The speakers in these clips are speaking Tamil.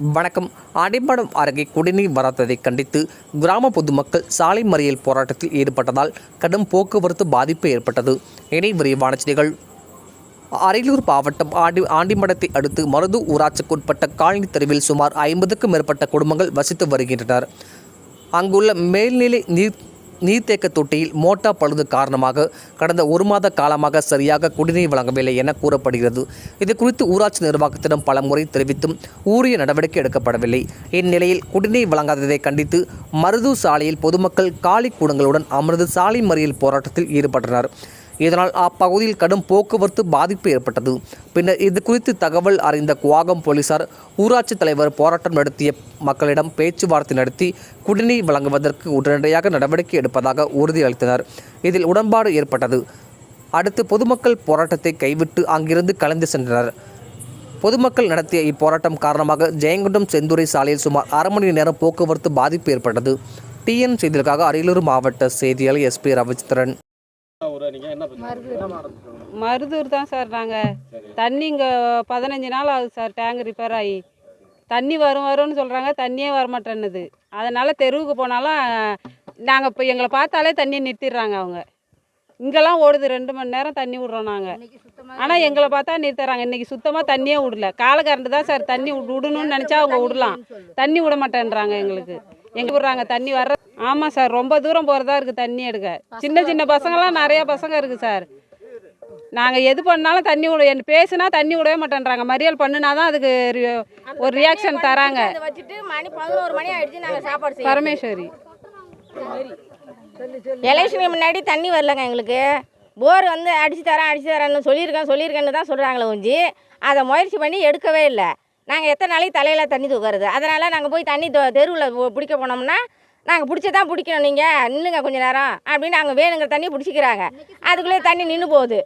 வணக்கம். அடிமடம் அருகே குடிநீர் வராததை கண்டித்து கிராம பொதுமக்கள் சாலை மறியல் போராட்டத்தில் ஈடுபட்டதால் கடும் போக்குவரத்து பாதிப்பு ஏற்பட்டது. இணை விரிவான செய்திகள். அரியலூர் மாவட்டம் ஆண்டி ஆண்டிமடத்தை அடுத்து மருது ஊராட்சிக்குட்பட்ட காலனி தெருவில் சுமார் ஐம்பதுக்கும் மேற்பட்ட குடும்பங்கள் வசித்து வருகின்றனர். அங்குள்ள மேல்நிலை நீர் நீர்த்தேக்க தொட்டியில் மோட்டா பழுது காரணமாக கடந்த ஒரு மாத காலமாக சரியாக குடிநீர் வழங்கவில்லை என கூறப்படுகிறது. இது குறித்து ஊராட்சி நிர்வாகத்திடம் பல முறை தெரிவித்தும் உரிய நடவடிக்கை எடுக்கப்படவில்லை. இந்நிலையில் குடிநீர் வழங்காததை கண்டித்து மருது சாலையில் பொதுமக்கள் காலி கூடங்களுடன் அமர்ந்து சாலை மறியல் போராட்டத்தில் ஈடுபட்டனர். இதனால் அப்பகுதியில் கடும் போக்குவரத்து பாதிப்பு ஏற்பட்டது. பின்னர் இது குறித்து தகவல் அறிந்த குவாகம் போலீசார் ஊராட்சி தலைவர் போராட்டம் நடத்திய மக்களிடம் பேச்சுவார்த்தை நடத்தி குடிநீர் வழங்குவதற்கு உடனடியாக நடவடிக்கை எடுப்பதாக உறுதியளித்தனர். இதில் உடன்பாடு ஏற்பட்டது. அடுத்து பொதுமக்கள் போராட்டத்தை கைவிட்டு அங்கிருந்து கலந்து சென்றனர். பொதுமக்கள் நடத்திய இப்போராட்டம் காரணமாக ஜெயங்குண்டம் செந்துறை சாலையில் சுமார் அரை மணி நேரம் போக்குவரத்து பாதிப்பு ஏற்பட்டது. டிஎன் செய்திகளுக்காக அரியலூர் மாவட்ட செய்தியாளர் எஸ்பி ரவிச்சந்திரன். மருதூர் தான் சார் நாங்கள் தண்ணி இங்கே பதினஞ்சு நாள் ஆகுது சார் டேங்க் ரிப்பேர் ஆகி. தண்ணி வரும் வரும்னு சொல்கிறாங்க தண்ணியே வரமாட்டேன்னுது. அதனால் தெருவுக்கு போனாலும் நாங்கள் இப்போ எங்களை பார்த்தாலே தண்ணியை நிறுத்திடுறாங்க அவங்க. இங்கெல்லாம் ஓடுது ரெண்டு மணி நேரம் தண்ணி விட்றோம் நாங்கள் ஆனால் எங்களை பார்த்தா நிறுத்துறாங்க. இன்றைக்கி சுத்தமாக தண்ணியே விடல. கால கரண்ட் தான் சார் தண்ணி விடு- விடணும்னு நினச்சா அவங்க விடலாம். தண்ணி விட மாட்டேன்றாங்க எங்களுக்கு. எங்கே விட்றாங்க? தண்ணி வர்ற ஆமாம் சார் ரொம்ப தூரம் போகிறதா இருக்குது தண்ணி எடுக்க. சின்ன சின்ன பசங்களாம் நிறையா பசங்க இருக்குது சார். நாங்கள் எது பண்ணாலும் தண்ணி விட என்ன பேசுனா தண்ணி விடவே மாட்டேன்றாங்க. மறியல் பண்ணுனா தான் அதுக்கு ஒரு ரியாக்ஷன் தராங்க. மணி பதினோரு மணி ஆயிடுச்சு நாங்கள் சாப்பாடு பரமேஸ்வரி. எலெக்ஷனுக்கு முன்னாடி தண்ணி வரலங்க எங்களுக்கு. போர் வந்து அடிச்சு தரேன் அடிச்சு தரேன்னு சொல்லியிருக்கேன் சொல்லியிருக்கேன்னு தான் சொல்கிறாங்களே ஒஞ்சி அதை முயற்சி பண்ணி எடுக்கவே இல்லை. நாங்கள் எத்தனை நாளைக்கு தலையில் தண்ணி தூக்குறது? அதனால் நாங்கள் போய் தண்ணி தெருவில் பிடிக்க போனோம்னா நாங்கள் பிடிச்சி தான் பிடிக்கணும் நீங்கள் நின்றுங்க கொஞ்சம் நேரம். அப்படின்னு நாங்கள் வேணுங்கிற தண்ணி பிடிச்சிக்கிறாங்க. அதுக்குள்ளே தண்ணி நின்று போகுது.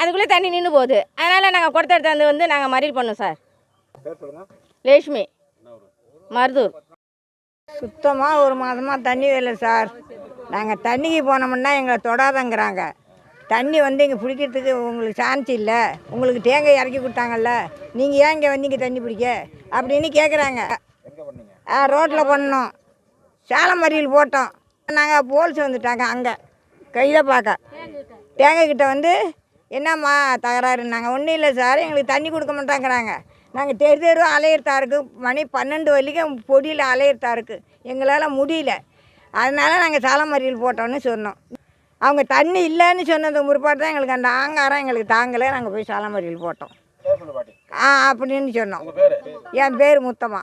அதுக்குள்ளே தண்ணி நின்று போகுது. அதனால் நாங்கள் கொடுத்த எடுத்து வந்து நாங்கள் மறியல் பண்ணோம் சார். லேஷ்மி மருதூர். சுத்தமாக ஒரு மாதமாக தண்ணி வரல சார். நாங்கள் தண்ணிக்கு போனோம்னா எங்களை தொடாதங்கிறாங்க. தண்ணி வந்து இங்கே பிடிக்கிறதுக்கு உங்களுக்கு சான்ஸ் இல்லை. உங்களுக்கு தேங்காய் இறக்கி கொடுத்தாங்கல்ல நீங்கள் ஏன் இங்கே வந்தீங்க தண்ணி பிடிக்க? அப்படின்னு கேட்குறாங்க ஆ ரோட்டில் பண்ணோம். சேலம் மறியல் போட்டோம். நாங்கள் போலீஸ் வந்துட்டாங்க அங்கே. கையில் பார்க்க தேங்காய் கிட்ட வந்து என்னம்மா தகராறு நாங்கள் ஒன்றும் இல்லை சார் எங்களுக்கு தண்ணி கொடுக்க மாட்டாங்கிறாங்க. நாங்கள் தெரு தெரு அலையிறதா இருக்குது மணி பன்னெண்டு வரைக்கும் பொடியில் அலையிறதா இருக்குது எங்களால் முடியல. அதனால நாங்கள் சாலை மறியல் போட்டோம்னு சொன்னோம். அவங்க தண்ணி இல்லைன்னு சொன்னது முற்பாடு தான் எங்களுக்கு அந்த ஆங்காரம் எங்களுக்கு தாங்கலை. நாங்கள் போய் சாலை மறியல் போட்டோம் ஆ அப்படின்னு சொன்னோம். என் பேர் முத்தம்மா.